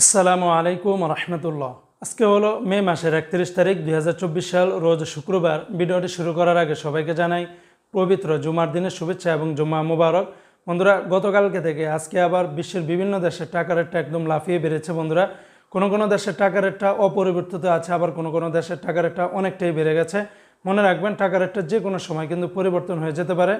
আসসালামু আলাইকুম রহমতুল্লাহ। আজকে হলো মে মাসের একত্রিশ তারিখ দুই হাজার চব্বিশ সাল, রোজ শুক্রবার। ভিডিওটি শুরু করার আগে সবাইকে জানাই পবিত্র জুমার দিনের শুভেচ্ছা এবং জুমা মুবারক। বন্ধুরা, গতকালকে থেকে আজকে আবার বিশ্বের বিভিন্ন দেশের টাকা রেটটা একদম লাফিয়ে বেড়েছে বন্ধুরা। কোনো কোনো দেশের টাকা রেটটা অপরিবর্তিত আছে, আবার কোনো কোনো দেশের টাকা রেটটা অনেকটাই বেড়ে গেছে। মনে রাখবেন টাকা রেটটা যে কোনো সময় কিন্তু পরিবর্তন হয়ে যেতে পারে।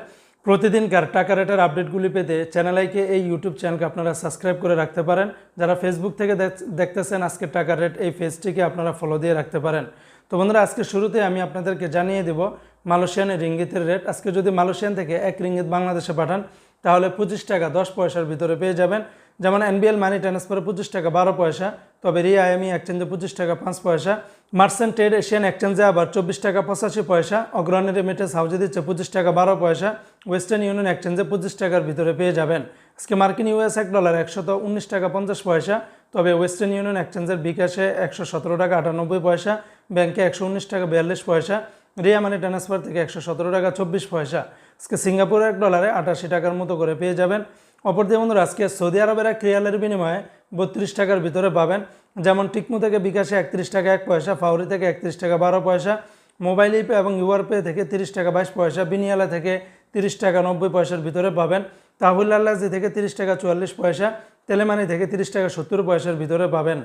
প্রতিদিনকার টাকা রেটের আপডেটগুলি পেতে চ্যানেলাইকে এই ইউটিউব চ্যানেলকে আপনারা সাবস্ক্রাইব করে রাখতে পারেন। যারা ফেসবুক থেকে দেখ- দেখতেছেন আজকের টাকা রেট, এই পেজটিকে আপনারা ফলো দিয়ে রাখতে পারেন। তো বন্ধুরা, আজকে শুরুতে আমি আপনাদেরকে জানিয়ে দেব মালয়েশিয়ানের রিঙ্গিতের রেট আজকে যদি মালয়েশিয়ান থেকে এক রিঙ্গিত বাংলাদেশে পাঠান, তাহলে পঁচিশ টাকা দশ পয়সার ভিতরে পেয়ে যাবেন। যেমন এনবিএল মানি ট্রান্সফারে পঁচিশ টাকা বারো পয়সা তবে রিয়া আইএমই এক্সচেঞ্জে পঁচিশ টাকা, পাঁচ পয়সা। মার্সেন্ট ট্রেড এশিয়ান এক্সচেঞ্জে আবার চব্বিশ টাকা, পঁচাশি পয়সা। অগ্রণী রেমিটেন্স হাউজে দিচ্ছে পঁচিশ টাকা, বারো পয়সা। ওয়েস্টার্ন ইউনিয়ন এক্সচেঞ্জে পঁচিশ টাকার ভিতরে পেয়ে যাবেন। আজকে মার্কিন ইউএস এক ডলার একশত উনিশ টাকা, পঞ্চাশ পয়সা। তবে ওয়েস্টার্ন ইউনিয়ন এক্সচেঞ্জের বিকাশে একশো সতেরো টাকা, আটানব্বই পয়সা। ব্যাংকে একশো উনিশ টাকা, বিয়াল্লিশ পয়সা। রিয়া মানি ট্রান্সফার থেকে একশো সতেরো টাকা, চব্বিশ পয়সা। আজকে সিঙ্গাপুরে এক ডলারে আটাশি টাকার মতো করে পেয়ে যাবেন। অপরদিকে বন্ধুরা, আজকে সৌদি আরবের এক রিয়ালের বিনিময়ে বত্রিশ টাকার ভিতরে পাবেন। যেমন টিকমু থেকে বিকাশে একত্রিশ টাকা এক পয়সা, ফাউরি থেকে একত্রিশ টাকা বারো পয়সা, মোবাইল ইপে এবং ইউআর পে থেকে তিরিশ টাকা বাইশ পয়সা, বিনিয়ালা থেকে তিরিশ টাকা নব্বই পয়সার ভিতরে পাবেন। তাহুল আল্লাজি থেকে তিরিশ টাকা চুয়াল্লিশ পয়সা, তেলেমানি থেকে তিরিশ টাকা সত্তর পয়সার ভিতরে পাবেন।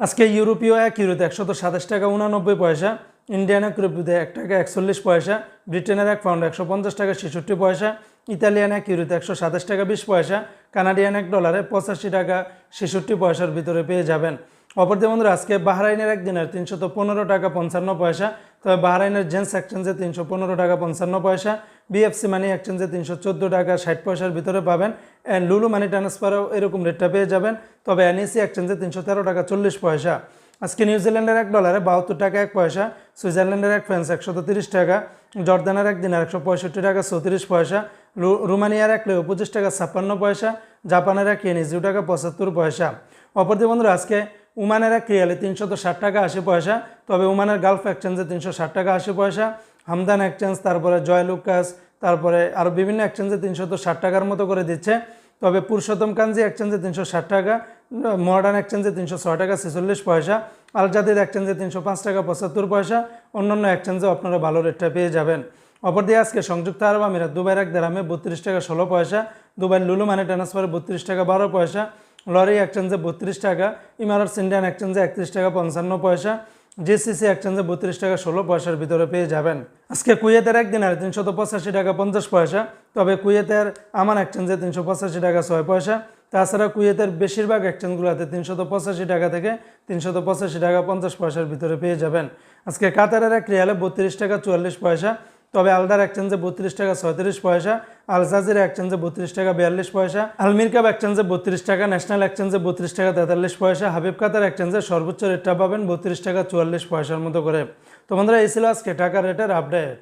আজকে ইউরোপীয় এক ইউরোতে একশত সাতাশ টাকা উনানব্বই পয়সা, ইন্ডিয়ান এক রুপিতে এক টাকা একচল্লিশ পয়সা, ব্রিটেনের এক পাউন্ড একশো পঞ্চাশ টাকা ছেষট্টি পয়সা ইতালিয়ান এক ইউরোতে একশো সাতাশ টাকা বিশ পয়সা, কানাডিয়ান এক ডলারে পঁচাশি টাকা ছেষট্টি পয়সার ভিতরে পেয়ে যাবেন। অপরদি বন্ধুরা, আজকে বাহরাইনের একদিনের তিনশত পনেরো টাকা পঞ্চান্ন পয়সা, তবে বাহরাইনের জেন্টস এক্সচেঞ্জে তিনশো পনেরো টাকা পঞ্চান্ন পয়সা, বিএফসি মানি এক্সচেঞ্জে তিনশো চোদ্দ টাকা ষাট পয়সার ভিতরে পাবেন, অ্যান্ড লুলু মানি ট্রান্সফারেও এরকম রেটটা পেয়ে যাবেন, তবে এনইসি এক্সচেঞ্জে তিনশো তেরো টাকা চল্লিশ পয়সা। আজকে নিউজিল্যান্ডের এক ডলারে বাহাত্তর টাকা এক পয়সা, সুইজারল্যান্ডের এক ফ্রান্স একশত তিরিশ টাকা, জর্দানের এক দিনের একশো পঁয়ষট্টি টাকা চৌত্রিশ পয়সা রুমানিয়ার এক লেও পঁচিশ টাকা ছাপ্পান্ন পয়সা, জাপানের এক ইয়েন জিরো টাকা পঁচাত্তর পয়সা। অপরদি বন্ধুরা, আজকে উমানের এক রিয়ালে তিনশত ষাট টাকা আশি পয়সা, তবে উমানের গালফ এক্সচেঞ্জে তিনশো ষাট টাকা আশি পয়সা, হামদান এক্সচেঞ্জ, তারপরে জয় লুকাস, তারপরে আরও বিভিন্ন এক্সচেঞ্জে তিনশত ষাট টাকার মতো করে দিচ্ছে। তবে পুরুষোত্তম কাঞ্জি এক্সচেঞ্জে তিনশো ষাট টাকা, মডার্ন এক্সচেঞ্জে তিনশো ছয় টাকা ছেচল্লিশ পয়সা আল জাদিদ এক্সচেঞ্জে তিনশো পাঁচ টাকা পঁচাত্তর পয়সা, অন্যান্য এক্সচেঞ্জে আপনারা ভালো রেটটা পেয়ে যাবেন। অপরদিকে আজকে সংযুক্ত আরব আমিরাত, দুবাইয়ের এক দেরামে বত্রিশ টাকা ষোলো পয়সা দুবাই লুলু মানি ট্রান্সফারে বত্রিশ টাকা বারো পয়সা, লরি এক্সচেঞ্জে বত্রিশ টাকা ইমারটস ইন্ডিয়ান এক্সচেঞ্জে একত্রিশ টাকা পঞ্চান্ন পয়সা, জিসিসি এক্সচেঞ্জে বত্রিশ টাকা ষোলো পয়সার ভিতরে পেয়ে যাবেন। আজকে কুয়েতের একদিন আর তিনশত পঁচাশি টাকা পঞ্চাশ পয়সা, তবে কুয়েতের আমান এক্সচেঞ্জে তিনশো পঁচাশি টাকা ছয় পয়সা, তাছাড়া কুয়েতের বেশিরভাগ এক্সচেঞ্জগুলোতে তিনশত পঁচাশি টাকা থেকে তিনশত পঁচাশি টাকা পঞ্চাশ পয়সার ভিতরে পেয়ে যাবেন। আজকে কাতারের এক রিয়ালে বত্রিশ টাকা চুয়াল্লিশ পয়সা তবে আলদার এক্সচেঞ্জে বত্রিশ টাকা ছয়ত্রিশ পয়সা আলজাজির এক্সচেঞ্জে বত্রিশ টাকা বিয়াল্লিশ পয়সা আলমির কাপ এক্সচেঞ্জে বত্রিশ টাকা, ন্যাশনাল এক্সচেঞ্জে বত্রিশ টাকা তেতাল্লিশ পয়সা, হাবিব কাতার এক্সচেঞ্জে সর্বোচ্চ রেটটা পাবেন বত্রিশ টাকা চুয়াল্লিশ পয়সার মতো করে। তোমাদের এই ছিল আজকে টাকা রেটের আপডেট